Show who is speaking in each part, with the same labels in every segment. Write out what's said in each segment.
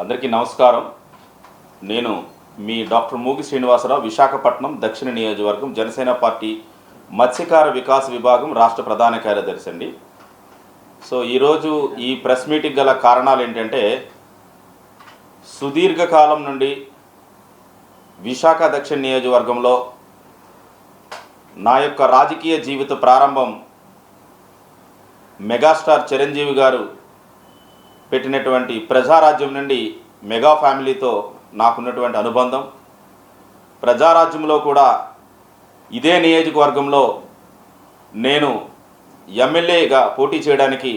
Speaker 1: అందరికీ నమస్కారం. నేను మీ డాక్టర్ మూగి శ్రీనివాసరావు విశాఖపట్నం దక్షిణ నియోజకవర్గం జనసేన పార్టీ మత్స్యకార వికాస్ విభాగం రాష్ట్ర ప్రధాన కార్యదర్శి అండి. సో ఈరోజు ఈ ప్రెస్ మీటింగ్ గల కారణాలు ఏంటంటే సుదీర్ఘకాలం నుండి విశాఖ దక్షిణ నియోజకవర్గంలో నా యొక్క రాజకీయ జీవిత ప్రారంభం మెగాస్టార్ చిరంజీవి గారు పెట్టినటువంటి ప్రజారాజ్యం నుండి మెగా ఫ్యామిలీతో నాకున్నటువంటి అనుబంధం. ప్రజారాజ్యంలో కూడా ఇదే నియోజకవర్గంలో నేను ఎమ్మెల్యేగా పోటీ చేయడానికి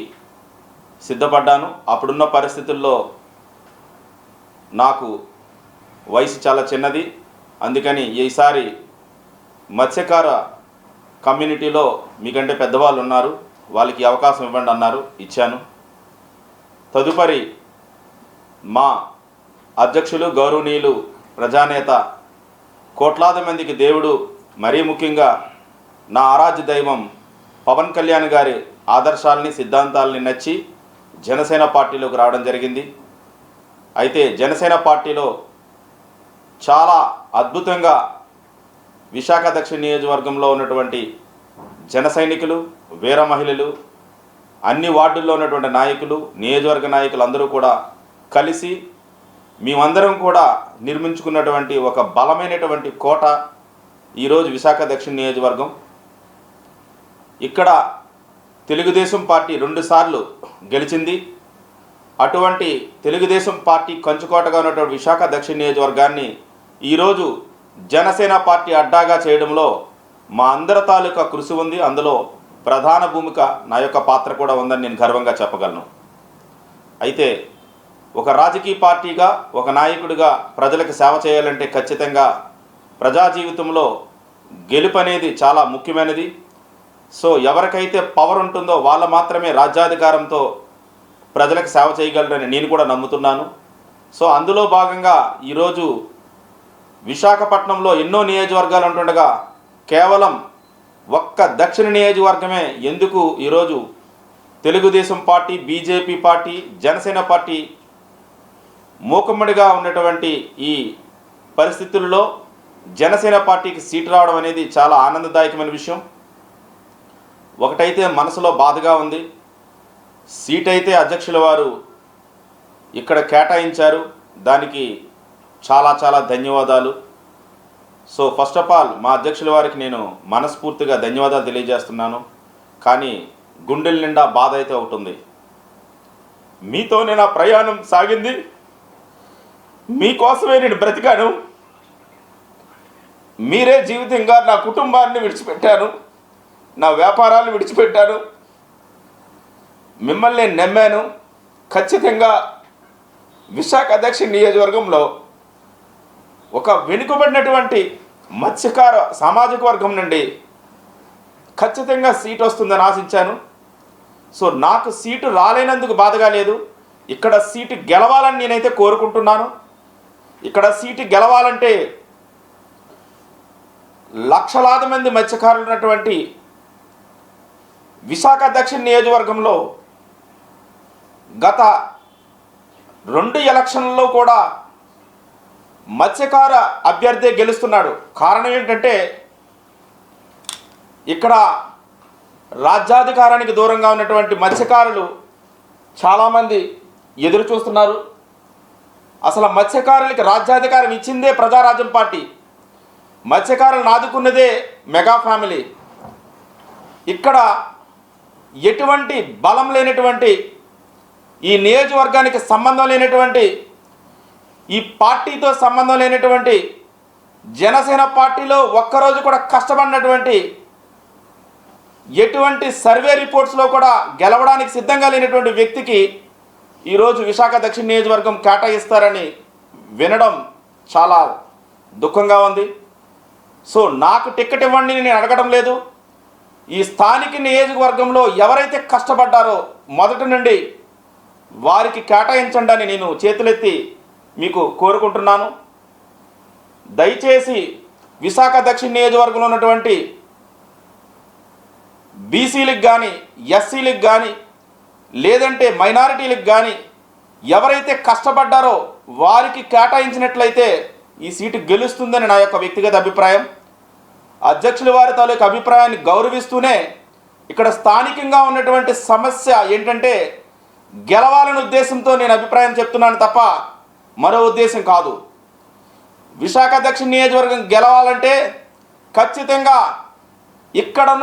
Speaker 1: సిద్ధపడ్డాను. అప్పుడున్న పరిస్థితుల్లో నాకు వయసు చాలా చిన్నది. అందుకని ఈసారి మత్స్యకార కమ్యూనిటీలో మీకంటే పెద్దవాళ్ళు ఉన్నారు వాళ్ళకి అవకాశం ఇవ్వండి అన్నారు ఇచ్చాను. తదుపరి మా అధ్యక్షులు గౌరవనీయులు ప్రజానేత కోట్లాది మందికి దేవుడు మరీ ముఖ్యంగా నా ఆరాధ్య దైవం పవన్ కళ్యాణ్ గారి ఆదర్శాలని సిద్ధాంతాలని నచ్చి జనసేన పార్టీలోకి రావడం జరిగింది. అయితే జనసేన పార్టీలో చాలా అద్భుతంగా విశాఖ దక్షిణ నియోజకవర్గంలో ఉన్నటువంటి జన సైనికులు వీర మహిళలు అన్ని వార్డుల్లో ఉన్నటువంటి నాయకులు నియోజకవర్గ నాయకులు అందరూ కూడా కలిసి మేమందరం కూడా నిర్మించుకున్నటువంటి ఒక బలమైనటువంటి కోట ఈరోజు విశాఖ దక్షిణ నియోజకవర్గం. ఇక్కడ తెలుగుదేశం పార్టీ రెండుసార్లు గెలిచింది. అటువంటి తెలుగుదేశం పార్టీ కంచుకోటగా ఉన్నటువంటి విశాఖ దక్షిణ నియోజకవర్గాన్ని ఈరోజు జనసేన పార్టీ అడ్డాగా చేయడంలో మా అందరి తాలూకా కృషి ఉంది. అందులో ప్రధాన భూమిక నా యొక్క పాత్ర కూడా ఉందని నేను గర్వంగా చెప్పగలను. అయితే ఒక రాజకీయ పార్టీగా ఒక నాయకుడిగా ప్రజలకు సేవ చేయాలంటే ఖచ్చితంగా ప్రజా జీవితంలో గెలుపు అనేది చాలా ముఖ్యమైనది. సో ఎవరికైతే పవర్ ఉంటుందో వాళ్ళ మాత్రమే రాజ్యాధికారంతో ప్రజలకు సేవ చేయగలరని నేను కూడా నమ్ముతున్నాను. సో అందులో భాగంగా ఈరోజు విశాఖపట్నంలో ఎన్నో నియోజకవర్గాలు ఉంటుండగా కేవలం ఒక్క దక్షిణ నియోజకవర్గమే ఎందుకు ఈరోజు Telugu Desam party BJP party Janasena party మూకమ్మడిగా ఉన్నటువంటి ఈ పరిస్థితుల్లో జనసేన పార్టీకి సీటు రావడం అనేది చాలా ఆనందదాయకమైన విషయం. ఒకటైతే మనసులో బాధగా ఉంది. సీట్ అయితే అధ్యక్షుల వారు ఇక్కడ కేటాయించారు. దానికి చాలా చాలా ధన్యవాదాలు. సో ఫస్ట్ ఆఫ్ ఆల్ మా అధ్యక్షుల వారికి నేను మనస్ఫూర్తిగా ధన్యవాదాలు తెలియజేస్తున్నాను. కానీ గుండెల నిండా బాధ అయితే అవుతుంది మీతోనే నా ప్రయాణం సాగింది. మీకోసమే నేను బ్రతికాను. మీరే జీవితంగా నా కుటుంబాన్ని విడిచిపెట్టాను నా వ్యాపారాలు విడిచిపెట్టాను మిమ్మల్ని నమ్మాను. ఖచ్చితంగా విశాఖ అధ్యక్ష నియోజకవర్గంలో ఒక వెనుకబడినటువంటి మత్స్యకార సామాజిక వర్గం నుండి ఖచ్చితంగా సీట్ వస్తుందని ఆశించాను. సో నాకు సీటు రాలేనందుకు బాధగా లేదు. ఇక్కడ సీటు గెలవాలని నేనైతే కోరుకుంటున్నాను. ఇక్కడ సీటు గెలవాలంటే లక్షలాది మంది మత్స్యకారులు ఉన్నటువంటి విశాఖ దక్షిణ నియోజకవర్గంలో గత రెండు ఎలక్షన్లలో కూడా మత్స్యకార అభ్యర్థి గెలుస్తున్నాడు. కారణం ఏంటంటే ఇక్కడ రాజ్యాధికారానికి దూరంగా ఉన్నటువంటి మత్స్యకారులు చాలామంది ఎదురు చూస్తున్నారు. అసలు మత్స్యకారులకి రాజ్యాధికారం ఇచ్చిందే ప్రజారాజ్యం పార్టీ. మత్స్యకారులను ఆదుకున్నదే మెగా ఫ్యామిలీ. ఇక్కడ ఎటువంటి బలం లేనటువంటి ఈ నియోజకవర్గానికి సంబంధం లేనటువంటి ఈ పార్టీతో సంబంధం లేనటువంటి జనసేన పార్టీలో ఒక్కరోజు కూడా కష్టపడినటువంటి ఎటువంటి సర్వే రిపోర్ట్స్లో కూడా గెలవడానికి సిద్ధంగా లేనటువంటి వ్యక్తికి ఈరోజు విశాఖ దక్షిణ నియోజకవర్గం కేటాయిస్తారని వినడం చాలా దుఃఖంగా ఉంది. సో నాకు టికెట్ ఇవ్వండి నేను అడగడం లేదు. ఈ స్థానిక నియోజకవర్గంలో ఎవరైతే కష్టపడ్డారో మొదటి నుండి వారికి కేటాయించండి అని నేను చేతులెత్తి మీకు కోరుకుంటున్నాను. దయచేసి విశాఖ దక్షిణ నియోజకవర్గంలో ఉన్నటువంటి బీసీలకు కానీ ఎస్సీలకు కానీ లేదంటే మైనారిటీలకు కానీ ఎవరైతే కష్టపడ్డారో వారికి కేటాయించినట్లయితే ఈ సీటు గెలుస్తుందని నా యొక్క వ్యక్తిగత అభిప్రాయం. అధ్యక్షుల వారి తాలూకు అభిప్రాయాన్ని గౌరవిస్తూనే ఇక్కడ స్థానికంగా ఉన్నటువంటి సమస్య ఏంటంటే గెలవాలనే ఉద్దేశంతో నేను అభిప్రాయం చెప్తున్నాను తప్ప మరో ఉద్దేశం కాదు. విశాఖ దక్షిణ నియోజకవర్గం గెలవాలంటే ఖచ్చితంగా ఇక్కడ ఉన్న